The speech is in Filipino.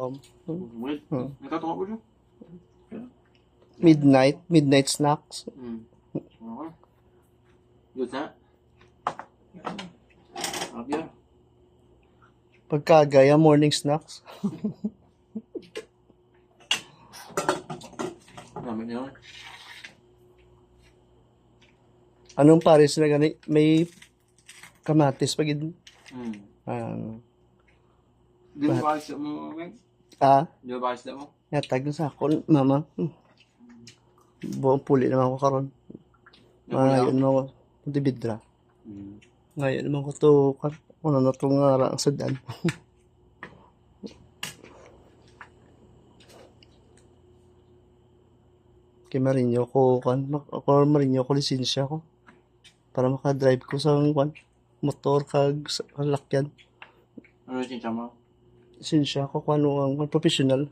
Um, Wait, Hmm. nagtatunga ko siya. midnight, midnight snacks. Hmm. Okay. Good sa? Sarap yan. Pagkagaya, morning snacks. Dami niya. Anong pares na gani? May kamatis pag Hmm. ano. Di mo mo? Ah, Di mo ba ayos na mo? yatag sa ako, mama. Hmm. Buong puli naman ako karon. Ngayon naman ako, tibidra. Hmm. Ngayon naman ko to, ano na to nga ra- sa dan. Kay Marinyo ko, kan, ako Marinyo ko lisensya ko. Para makadrive ko sa kan, motor kag sa kalakyan. Ano yung chincha mo? lisensya ko kung ano ang professional.